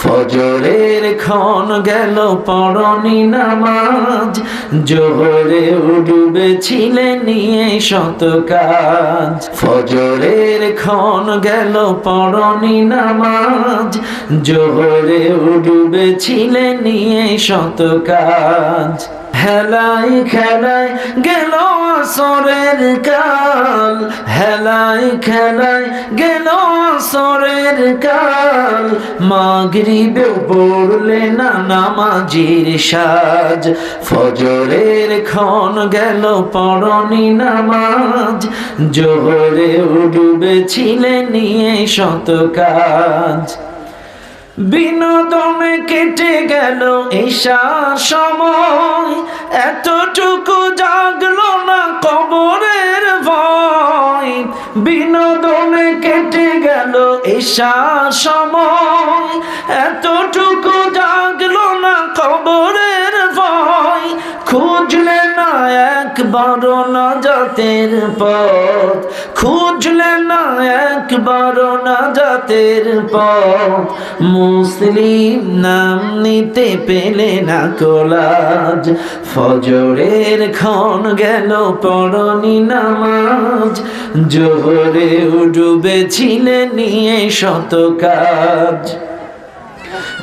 ফজরের ক্ষণ গেল পরনি নামাজ। জোহরে ডুবেছিলে নিয়ে শত কাজ। ফজরের ক্ষণ গেল পরনি নামাজ। জোহরে ডুবেছিলে নিয়ে শত কাজ। হেলাই খেলায় গেল আসরের কাল। হেলাই খেলায় গেল আসরের কাল মাগরিবে পড়লে না নামাজির সাজ। ফজরের ক্ষণ গেল পরনি নামাজ। জোহরে ডুবেছিলে নিয়ে শত কাজ। বিনোদনে কেটে গেল ঈশার সময়। এতটুকু জাগলো না কবরের ভয়। বিনোদনে গেল সম এতটুকু জাগলো না কবরের না জাতের পথ। খুঁজলে না একবার না জাতের পথ। মুসলিম নাম নিতে পেলে না কোলাজ। ফজরের ক্ষণ গেল পরনি নামাজ। জোহরে ডুবেছিলে নিয়ে শত কাজ।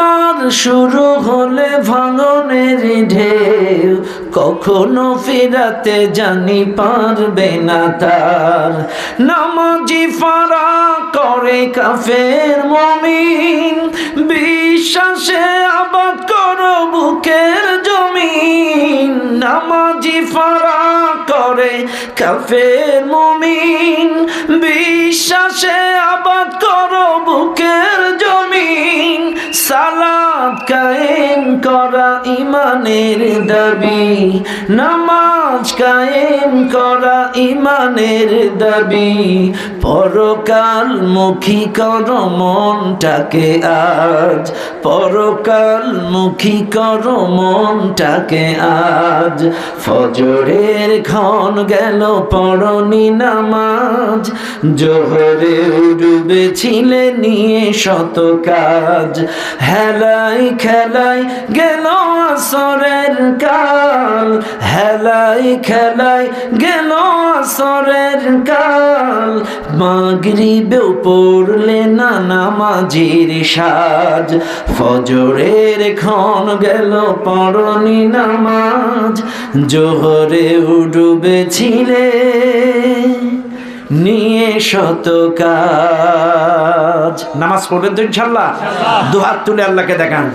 একবার শুরু হলে ভাঙনের ঢেউ। কখনো ফেরাতে জানি পারবে না তার। নামাজি ফারা করে কাফের মমিন। বিশ্বাসে আবাদ করো বুকের জমিন। নামাজি ফারা করে কাফের মমিন। বিশ্বাসে আবাদ করো বুকের করা ইমানের দাবি। নামাজ কায়েম করা ইমানের দাবি। পরকাল মুখী কর মনটাকে আজ। পরকাল মুখী কর মনটাকে আজ। ফজরের ক্ষণ গেল পরনি নামাজ। জোহরে ডুবেছিলে নিয়ে শত কাজ। হেলাই খেলাই গেল আসরের কাল, হেলাই খেলাই গেল আসরের কাল। মাগরিবেও পড়লে না নামাজির সাজ, ফজরের ক্ষণ গেল পরনি নামাজ। জোহরে ডুবেছিলে নিয়ে শত কাজ। নামাজ পড়বেন তো ইনশাল্লাহ। দুহাত তুলে আল্লাহকে দেখান।